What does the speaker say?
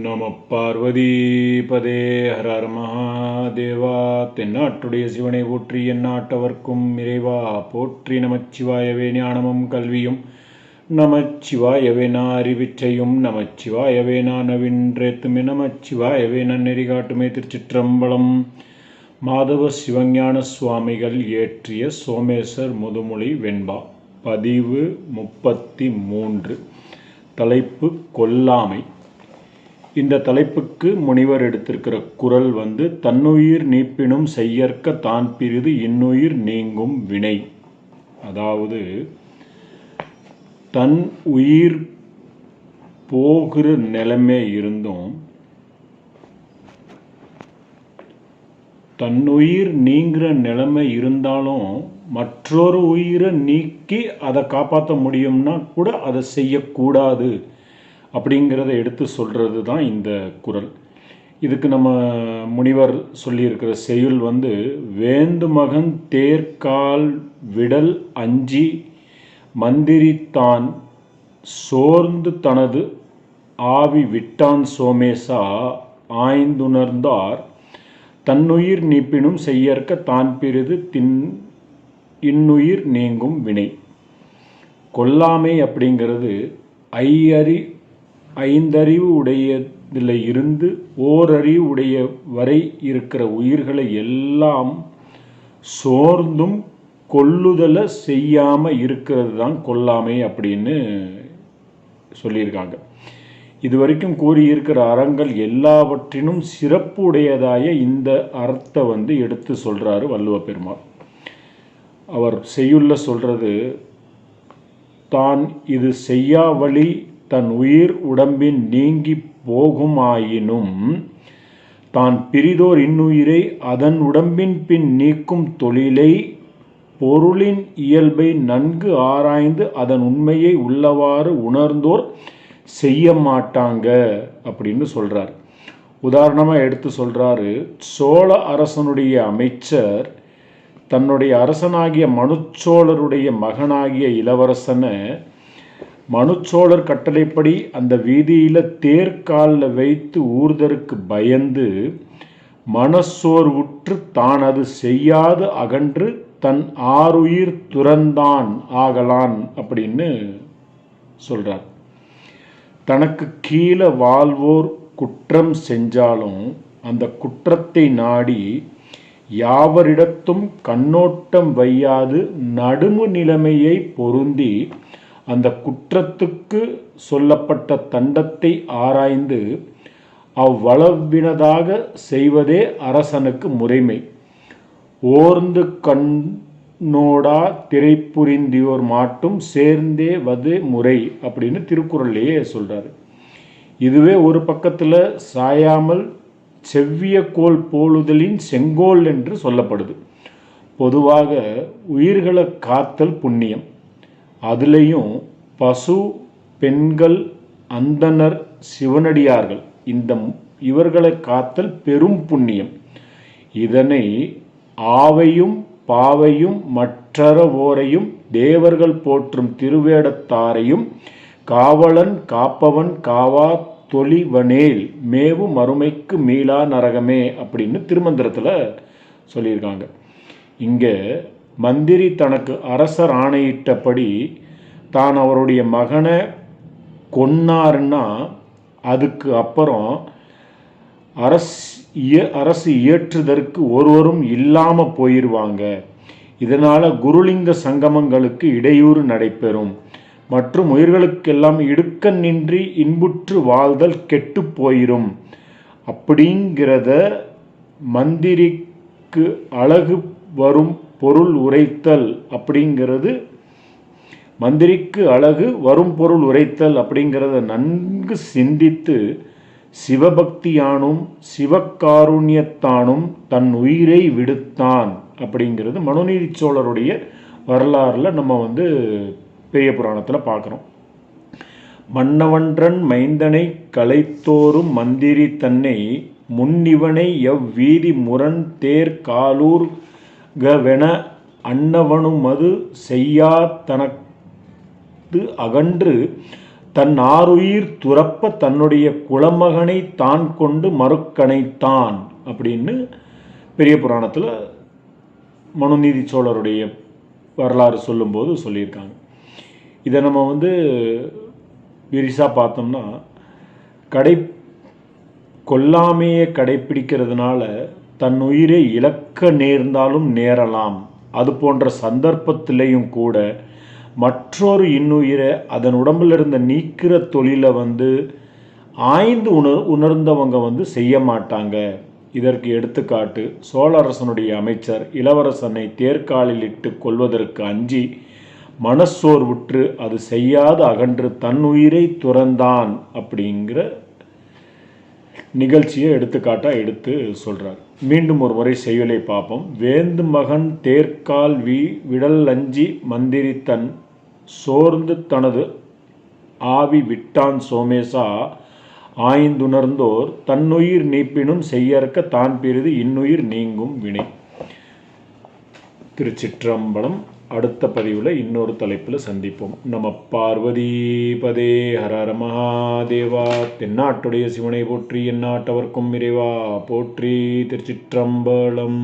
நம பார்வதிபதே ஹர ஹர மகாதேவா தென்னாட்டுடைய சிவனை போற்றி எந்நாட்டவர்க்கும் இறைவா போற்றி நமச்சிவாயவே ஞானமும் கல்வியும் நமச்சிவாயவே நான் அறிவிச்சையும் நமச்சிவாயவே நான் நவின்றேத்துமே நமச்சிவாயவே நன்னெறி காட்டுமே திருச்சிற்றம்பலம் மாதவ சிவஞான சுவாமிகள் இயற்றிய சோமேஸ்வர் முதுமொழி வெண்பா। பதிவு முப்பத்தி மூன்று। தலைப்பு கொல்லாமை। இந்த தலைப்புக்கு முனிவர் எடுத்திருக்கிற குரல் வந்து தன்னுயிர் நீப்பினும் செய்யற்க தான் பிரிது இன்னுயிர் நீங்கும் வினை. அதாவது தன் உயிர் போகிற நிலைமை இருந்தும் தன்னுயிர் நீங்கிற நிலைமை இருந்தாலும் மற்றொரு உயிரை நீக்கி அதை காப்பாற்ற முடியும்னா கூட அதை செய்யக்கூடாது. அப்படிங்கிறத எடுத்து சொல்கிறது தான் இந்த குரல். இதுக்கு நம்ம முனிவர் சொல்லியிருக்கிற செய்யுள் வந்து வேந்து மகன் தேர்கால் விடல் அஞ்சி மந்திரித்தான் சோர்ந்து தனது ஆவி விட்டான் சோமேசா ஆய்ந்துணர்ந்தார். தன்னுயிர் நீப்பினும் செய்யற்க தான் பிறிது தின் இன்னுயிர் நீங்கும் வினை. கொல்லாமை அப்படிங்கிறது ஐயறி ஐந்தறிவு உடையதில் இருந்து ஓரறிவு உடைய வரை இருக்கிற உயிர்களை எல்லாம் சோர்ந்தும் கொல்லுதலை செய்யாமல் இருக்கிறது தான் கொல்லாமை அப்படின்னு சொல்லியிருக்காங்க. இது வரைக்கும் கூறியிருக்கிற அறங்கள் எல்லாவற்றினும் சிறப்பு உடையதாய இந்த அறத்தை வந்து எடுத்து சொல்கிறாரு வள்ளுவ பெருமாள். அவர் செய்யுள்ள சொல்கிறது தான் இது செய்யா வழி தன் உயிர் உடம்பின் நீங்கி போகுமாயினும் தான் பிரிதோர் இன்னுயிரை அதன் உடம்பின் பின் நீக்கும் தொழிலை பொருளின் இயல்பை நன்கு ஆராய்ந்து அதன் உண்மையை உள்ளவாறு உணர்ந்தோர் செய்ய மாட்டாங்க அப்படின்னு சொல்கிறார் உதாரணமாக எடுத்து சொல்கிறாரு சோழ அரசனுடைய அமைச்சர் தன்னுடைய அரசனாகிய மனுச்சோழருடைய மகனாகிய இளவரசனை மனுச்சோழர் கட்டளைப்படி அந்த வீதியில் தேர்காலில் வைத்து ஊர்தருக்கு பயந்து மனச்சோர்வுற்று தான் அது செய்யாது அகன்று தன் ஆறுயிர் துறந்தான் ஆகலான் அப்படின்னு சொல்கிறார் தனக்கு கீழே வாழ்வோர் குற்றம் செஞ்சாலும் அந்த குற்றத்தை நாடி யாவரிடத்தும் கண்ணோட்டம் வையாது நடுமு நிலைமையை பொருந்தி அந்த குற்றத்துக்கு சொல்லப்பட்ட தண்டத்தை ஆராய்ந்து அவ்வளவினதாக செய்வதே அரசனுக்கு முறைமை. ஓர்ந்து கண்ணோடா திரைப்புரிந்தியோர் மாட்டும் சேர்ந்தே வது முறை அப்படின்னு திருக்குறள்லேயே சொல்கிறாரு இதுவே ஒரு பக்கத்தில் சாயாமல் செவ்விய கோல் போலுதலின் செங்கோல் என்று சொல்லப்படுது. பொதுவாக உயிர்களை காத்தல் புண்ணியம். அதுலேயும் பசு பெண்கள் அந்தனர் சிவனடியார்கள் இந்த இவர்களை காத்தல் பெரும் புண்ணியம். இதனை ஆவையும் பாவையும் மற்றறவோரையும் தேவர்கள் போற்றும் திருவேடத்தாரையும் காவலன் காப்பவன் காவா தொழிவனேல் மேவு மறுமைக்கு மீளா நரகமே அப்படின்னு திருமந்திரத்தில் சொல்லியிருக்காங்க. இங்கே மந்திரி தனக்கு அரசர் ஆணையிட்டபடி தான் அவருடைய மகனை கொன்னாருன்னா அதுக்கு அப்புறம் அரசு இய அரசு இயற்றுதற்கு ஒருவரும் இல்லாமல் போயிடுவாங்க இதனால் குருலிங்க சங்கமங்களுக்கு இடையூறு நடைபெறும். மற்றும் உயிர்களுக்கெல்லாம் இடுக்க நின்றி இன்புற்று வாழ்தல் கெட்டு போயிடும் அப்படிங்கிறத மந்திரிக்கு அழகு வரும் பொருள் உரைத்தல் அப்படிங்கிறது மந்திரிக்கு அழகு வரும் பொருள் உரைத்தல் அப்படிங்கிறத நன்கு சிந்தித்து சிவபக்தியானும் சிவகாருண்யத்தானும் தன் உயிரை விடுத்தான் அப்படிங்கிறது மனுநீதி சோழருடைய வரலாறில் நம்ம வந்து பெரிய புராணத்தில் பார்க்குறோம் மன்னவன்றன் மைந்தனை கலைத்தோறும் மந்திரி தன்னை முன்னிவனை எவ்வீதி முரண் தேர் காலூர் கவென அன்னவனுமது செய்யா தனக்கு அகன்று தன் ஆருயிர் துறப்ப தன்னுடைய குலமகனை தான் கொண்டு மறுக்கணைத்தான் அப்படின்னு பெரிய புராணத்தில் மனுநீதி சோழருடைய வரலாறு சொல்லும்போது சொல்லியிருக்காங்க. இதை நம்ம வந்து விரிசாக பார்த்தோம்னா கடை கொல்லாமையை கடைப்பிடிக்கிறதுனால தன் உயிரை இழக்க நேர்ந்தாலும் நேரலாம். அது போன்ற சந்தர்ப்பத்திலையும் கூட மற்றொரு இன்னுயிரை அதன் உடம்பிலிருந்து நீக்கிற தொழிலை வந்து ஆய்ந்து உணர் உணர்ந்தவங்க வந்து செய்ய மாட்டாங்க. இதற்கு எடுத்துக்காட்டு சோழரசனுடைய அமைச்சர் இளவரசனை தேர்காலில் இட்டு கொள்வதற்கு அஞ்சி மனச்சோர்வுற்று அது செய்யாத அகன்று தன் உயிரை துறந்தான் அப்படிங்கிற நிகழ்ச்சியை எடுத்துக்காட்டாக எடுத்து சொல்கிறார் மீண்டும் ஒரு முறை செய்யலை பார்ப்போம். வேந்து மகன் தேர்கால் வி விடல் அஞ்சி மந்திரித்தன் சோர்ந்து தனது ஆவி விட்டான் சோமேசா ஆய்ந்துணர்ந்தோர் தன்னுயிர் நீப்பினும் செய்யற்க தான் பிரிது இன்னுயிர் நீங்கும் வினை. திருச்சிற்றம்பலம் அடுத்த பதிவில் இன்னொரு தலைப்பில் சந்திப்போம். நம்ம பார்வதி பதே ஹரர மகாதேவா தென்னாட்டுடைய சிவனை போற்றி எந்நாட்டவர்க்கும் இறைவா போற்றி திருச்சிற்றம்பலம்.